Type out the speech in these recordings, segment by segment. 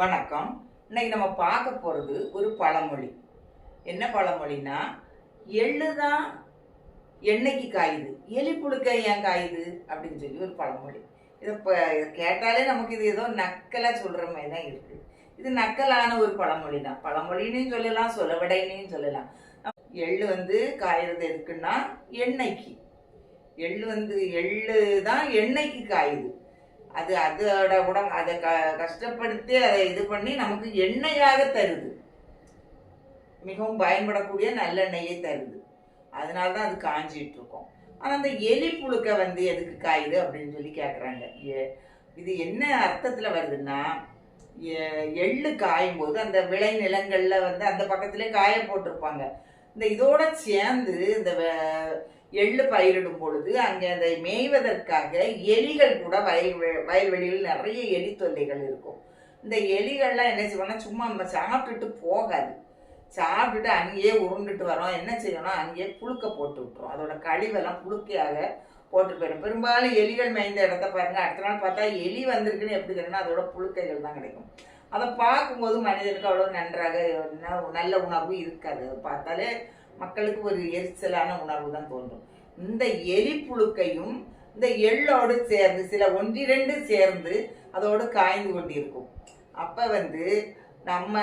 வணக்கம். இன்னைக்கு நம்ம பார்க்க போகிறது ஒரு பழமொழி. என்ன பழமொழினா எள்ளு தான் எண்ணெய்க்கு காயுது. எலி புழுக்க ஏன் காயுது? அப்படின்னு சொல்லி ஒரு பழமொழி. இதை இப்போ கேட்டாலே நமக்கு இது ஏதோ நக்கலாக சொல்கிற மாதிரி தான் இருக்குது இது நக்கலான ஒரு பழமொழி தான் பழமொழின்னு சொல்லலாம் சொலவடைன்னு சொல்லலாம். எள்ளு வந்து காயுறது எதுக்குன்னா எண்ணெய்க்கு. எள்ளு வந்து எள்ளு தான் எண்ணெய்க்கு காயுது. அது அதோட கூட அதை க கஷ்டப்படுத்தி அதை இது பண்ணி நமக்கு எண்ணெயாக தருது. மிகவும் பயன்படக்கூடிய நல்லெண்ணெயை தருது. அதனால தான் அது காஞ்சிட்டு இருக்கோம். ஆனால் அந்த எலி புழுக்க வந்து எதுக்கு காயுது அப்படின்னு சொல்லி கேட்குறாங்க இது என்ன அர்த்தத்தில் வருதுன்னா எ- எள்ளு காயும் போது அந்த விளை நிலங்களில் வந்து அந்த பக்கத்துலேயே காய போட்டிருப்பாங்க. இந்த இதோட சேர்ந்து இந்த வ- எள்ளு பயிரிடும் பொழுது அங்கே அதை மேய்வதற்காக எலிகள் கூட வயல் வெ- வயல்வெளியில் நிறைய எலி தொல்லைகள் இருக்கும். இந்த எலிகள்லாம் என்ன செய்வோம்னா சும்மா நம்ம சாப்பிட்டுட்டு போகாது. சாப்பிட்டுட்டு அங்கேயே உருண்டுட்டு வரோம். என்ன செய்யணும் அங்கேயே புழுக்க போட்டு விட்டுரும். அதோட கழிவெல்லாம் புழுக்கையாக போட்டு போயிடும். பெரும்பாலும் எலிகள் மேய்ந்த இடத்த பாருங்கள் அடுத்த நாள் பார்த்தா எலி வந்திருக்குன்னு எப்படி தெரியும்னா அதோட புழுக்கைகள் தான் கிடைக்கும். அதை பார்க்கும்போது மனிதனுக்கு அவ்வளோ நன்றாக நல்ல உணர்வு இருக்காது. பார்த்தாலே மக்களுக்கு ஒரு எரிச்சலான உணர்வு தான் தோன்றும். இந்த எலி புழுக்கையும் இந்த எள்ளோடு சேர்ந்து சில ஒன்றிரண்டு சேர்ந்து அதோடு காய்ந்து கொண்டிருக்கும். அப்போ வந்து நம்ம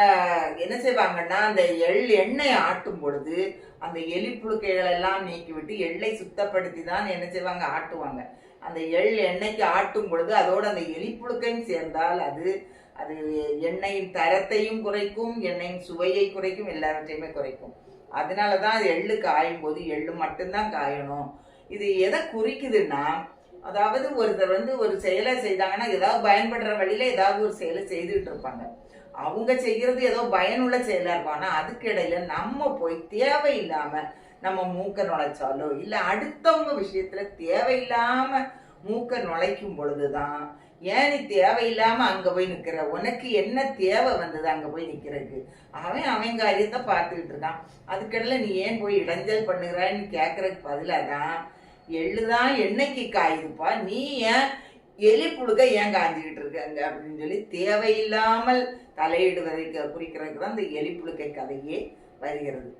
என்ன செய்வாங்கன்னா அந்த எள் எண்ணெய் ஆட்டும் பொழுது அந்த எலி புழுக்கைகள் எல்லாம் நீக்கிவிட்டு எள்ளை சுத்தப்படுத்தி தான் என்ன செய்வாங்க ஆட்டுவாங்க. அந்த எள் எண்ணெய்க்கு ஆட்டும் பொழுது அதோடு அந்த எலி புழுக்கையும் சேர்ந்தால் அது அது எண்ணெயின் தரத்தையும் குறைக்கும் எண்ணெயின் சுவையை குறைக்கும் எல்லாவற்றையுமே குறைக்கும். அதனால தான் அது எள்ளு காயும் போது எள்ளு மட்டும்தான் காயணும். இது எதை குறிக்குதுன்னா அதாவது ஒருத்தர் வந்து ஒரு செயலை செய்தாங்கன்னா ஏதாவது பயன்படுற வழியில ஏதாவது ஒரு செயலை செய்துட்டு இருப்பாங்க. அவங்க செய்கிறது ஏதோ பயனுள்ள செயலாக இருக்கும். ஆனால் அதுக்கு இடையில நம்ம போய் தேவையில்லாமல் நம்ம மூக்க நுழைச்சாலோ இல்லை அடுத்தவங்க விஷயத்தில் தேவையில்லாமல் மூக்க நுழைக்கும் பொழுதுதான். ஏன் நீ தேவையில்லாம அங்க போய் நிக்கிற? உனக்கு என்ன தேவை வந்தது அங்க போய் நிக்கிறதுக்கு? அவன் அவன் காரியத்தை பார்த்துக்கிட்டு இருக்கான். அதுக்கடல நீ ஏன் போய் இடைஞ்சல் பண்ணுகிறான்னு கேட்கறதுக்கு பதிலாக தான் எள்ளுதான் என்னைக்கு காயுதுப்பா? நீ ஏன் எலி புழுக்க ஏன் காஞ்சிக்கிட்டு இருக்காங்க அப்படின்னு சொல்லி தேவையில்லாமல் தலையிடுவதை குறிக்கிறதுக்கு தான் இந்த எலி புழுக்கை கதையே வருகிறது.